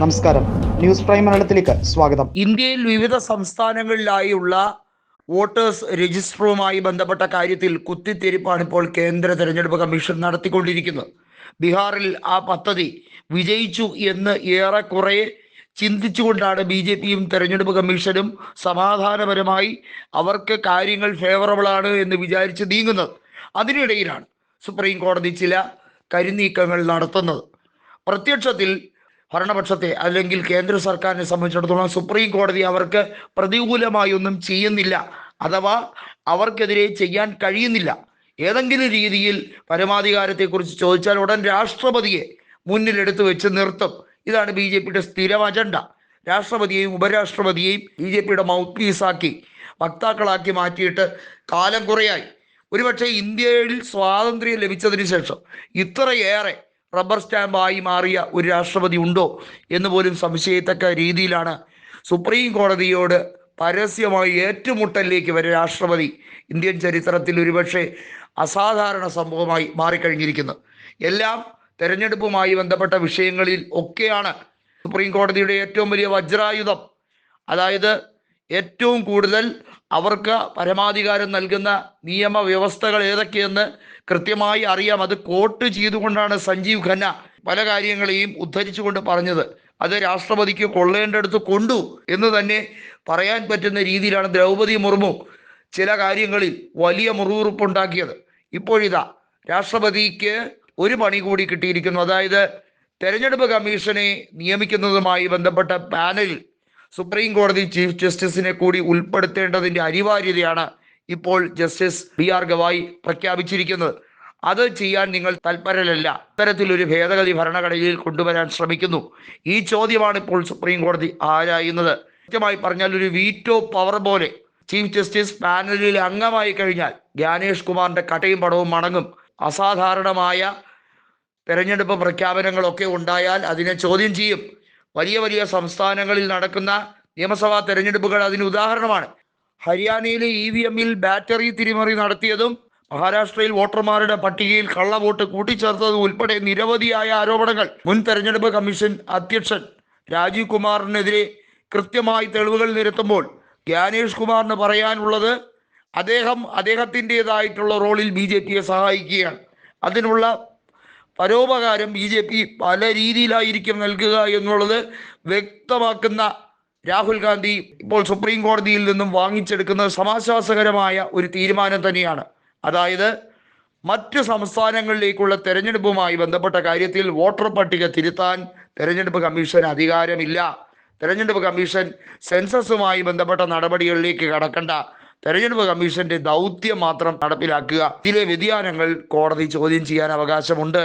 നമസ്കാരം. News prime മലയാളത്തിലേക്ക് സ്വാഗതം. ഇന്ത്യയിൽ വിവിധ സംസ്ഥാനങ്ങളിലായുള്ള വോട്ടേഴ്സ് രജിസ്റ്ററുമായി ബന്ധപ്പെട്ട കാര്യത്തിൽ കുത്തിത്തിരിപ്പാണ് ഇപ്പോൾ കേന്ദ്ര തെരഞ്ഞെടുപ്പ് കമ്മീഷൻ നടത്തിക്കൊണ്ടിരിക്കുന്നത്. ബീഹാറിൽ ആ പദ്ധതി വിജയിച്ചു എന്ന് ഏറെക്കുറെ ചിന്തിച്ചുകൊണ്ടാണ് ബി ജെ പിയും തെരഞ്ഞെടുപ്പ് കമ്മീഷനും സമാധാനപരമായി അവർക്ക് കാര്യങ്ങൾ ഫേവറബിൾ ആണ് എന്ന് വിചാരിച്ച് നീങ്ങുന്നത്. അതിനിടയിലാണ് സുപ്രീം കോടതി ചില കരിനീക്കങ്ങൾ നടത്തുന്നത്. പ്രത്യക്ഷത്തിൽ ഭരണപക്ഷത്തെ അല്ലെങ്കിൽ കേന്ദ്ര സർക്കാരിനെ സംബന്ധിച്ചിടത്തോളം സുപ്രീം കോടതി അവർക്ക് പ്രതികൂലമായി ഒന്നും ചെയ്യുന്നില്ല. അഥവാ അവർക്കെതിരെ ചെയ്യാൻ കഴിയുന്നില്ല. ഏതെങ്കിലും രീതിയിൽ പരമാധികാരത്തെക്കുറിച്ച് ചോദിച്ചാൽ ഉടൻ രാഷ്ട്രപതിയെ മുന്നിലെടുത്ത് വെച്ച് നിർത്തും. ഇതാണ് ബി ജെ പിയുടെ സ്ഥിരം അജണ്ട. രാഷ്ട്രപതിയെയും ഉപരാഷ്ട്രപതിയെയും ബി ജെ പിയുടെ മൗത്ത് പീസാക്കി വക്താക്കളാക്കി മാറ്റിയിട്ട് കാലം കുറയായി. ഒരുപക്ഷെ ഇന്ത്യയിൽ സ്വാതന്ത്ര്യം ലഭിച്ചതിന് ശേഷം ഇത്രയേറെ റബ്ബർ സ്റ്റാമ്പായി മാറിയ ഒരു രാഷ്ട്രപതി ഉണ്ടോ എന്ന് പോലും സംശയത്തക്ക രീതിയിലാണ് സുപ്രീം കോടതിയോട് പരസ്യമായി ഏറ്റുമുട്ടലിലേക്ക് വരെ രാഷ്ട്രപതി ഇന്ത്യൻ ചരിത്രത്തിൽ ഒരുപക്ഷെ അസാധാരണ സംഭവമായി മാറിക്കഴിഞ്ഞിരിക്കുന്നത്. എല്ലാം തെരഞ്ഞെടുപ്പുമായി ബന്ധപ്പെട്ട വിഷയങ്ങളിൽ ഒക്കെയാണ് സുപ്രീം കോടതിയുടെ ഏറ്റവും വലിയ വജ്രായുധം. അതായത് ഏറ്റവും കൂടുതൽ അവർക്ക് പരമാധികാരം നൽകുന്ന നിയമവ്യവസ്ഥകൾ ഏതൊക്കെയെന്ന് കൃത്യമായി അറിയാം. അത് കോട്ട് ചെയ്തുകൊണ്ടാണ് സഞ്ജീവ് ഖന്ന പല കാര്യങ്ങളെയും ഉദ്ധരിച്ചുകൊണ്ട് പറഞ്ഞത്. അത് രാഷ്ട്രപതിക്ക് കൊള്ളേണ്ടടുത്ത് കൊണ്ടു എന്ന് തന്നെ പറയാൻ പറ്റുന്ന രീതിയിലാണ് ദ്രൗപദി മുർമു ചില കാര്യങ്ങളിൽ വലിയ മുറിവുറുപ്പുണ്ടാക്കിയത് ഇപ്പോഴിതാ രാഷ്ട്രപതിക്ക് ഒരു പണി കൂടി കിട്ടിയിരിക്കുന്നു. അതായത് തെരഞ്ഞെടുപ്പ് കമ്മീഷനെ നിയമിക്കുന്നതുമായി ബന്ധപ്പെട്ട പാനലിൽ സുപ്രീം കോടതി ചീഫ് ജസ്റ്റിസിനെ കൂടി ഉൾപ്പെടുത്തേണ്ടതിന്റെ അനിവാര്യതയാണ് ഇപ്പോൾ ജസ്റ്റിസ് ബി ആർ ഗവായി പ്രഖ്യാപിച്ചിരിക്കുന്നത്. അത് ചെയ്യാൻ നിങ്ങൾ തൽപരരല്ല. ഇത്തരത്തിലൊരു ഭേദഗതി ഭരണഘടനയിൽ കൊണ്ടുവരാൻ ശ്രമിക്കുന്നു. ഈ ചോദ്യമാണ് ഇപ്പോൾ സുപ്രീം കോടതി ആരായുന്നത്? കൃത്യമായി പറഞ്ഞാൽ ഒരു വീറ്റോ പവർ പോലെ ചീഫ് ജസ്റ്റിസ് പാനലിൽ അംഗമായി കഴിഞ്ഞാൽ ജ്ഞാനേഷ് കുമാറിന്റെ കട്ടയും പടവും മടങ്ങും അസാധാരണമായ തെരഞ്ഞെടുപ്പ് പ്രഖ്യാപനങ്ങളൊക്കെ ഉണ്ടായാൽ അതിനെ ചോദ്യം ചെയ്യും. വലിയ വലിയ സംസ്ഥാനങ്ങളിൽ നടക്കുന്ന നിയമസഭാ തെരഞ്ഞെടുപ്പുകൾ അതിന് ഉദാഹരണമാണ്. ഹരിയാനയിലെ ഇ വി എമ്മിൽ ബാറ്ററി തിരിമറി നടത്തിയതും മഹാരാഷ്ട്രയിൽ വോട്ടർമാരുടെ പട്ടികയിൽ കള്ളവോട്ട് കൂട്ടിച്ചേർത്തതും ഉൾപ്പെടെ നിരവധിയായ ആരോപണങ്ങൾ. മുൻ തെരഞ്ഞെടുപ്പ് കമ്മീഷൻ അധ്യക്ഷൻ രാജീവ് കുമാറിനെതിരെ കൃത്യമായി തെളിവുകൾ നിരത്തുമ്പോൾ ജ്ഞാനേഷ് കുമാറിന് പറയാനുള്ളത് അദ്ദേഹം അദ്ദേഹത്തിന്റെതായിട്ടുള്ള റോളിൽ ബി ജെ പിയെ സഹായിക്കുകയാണ്. അതിനുള്ള പരോപകാരം ബി ജെ പി പല രീതിയിലായിരിക്കും നൽകുക എന്നുള്ളത് വ്യക്തമാക്കുന്ന രാഹുൽ ഗാന്ധി ഇപ്പോൾ സുപ്രീം കോടതിയിൽ നിന്നും വാങ്ങിച്ചെടുക്കുന്ന സമാശ്വാസകരമായ ഒരു തീരുമാനം തന്നെയാണ്. അതായത് മറ്റ് സംസ്ഥാനങ്ങളിലേക്കുള്ള തെരഞ്ഞെടുപ്പുമായി ബന്ധപ്പെട്ട കാര്യത്തിൽ വോട്ടർ പട്ടിക തിരുത്താൻ തെരഞ്ഞെടുപ്പ് കമ്മീഷൻ അധികാരമില്ല. തെരഞ്ഞെടുപ്പ് കമ്മീഷൻ സെൻസസുമായി ബന്ധപ്പെട്ട നടപടികളിലേക്ക് കടക്കണ്ട. തെരഞ്ഞെടുപ്പ് കമ്മീഷന്റെ ദൗത്യം മാത്രം നടപ്പിലാക്കുക. ഇതിലെ വ്യതിയാനങ്ങൾ കോടതി ചോദ്യം ചെയ്യാൻ അവകാശമുണ്ട്.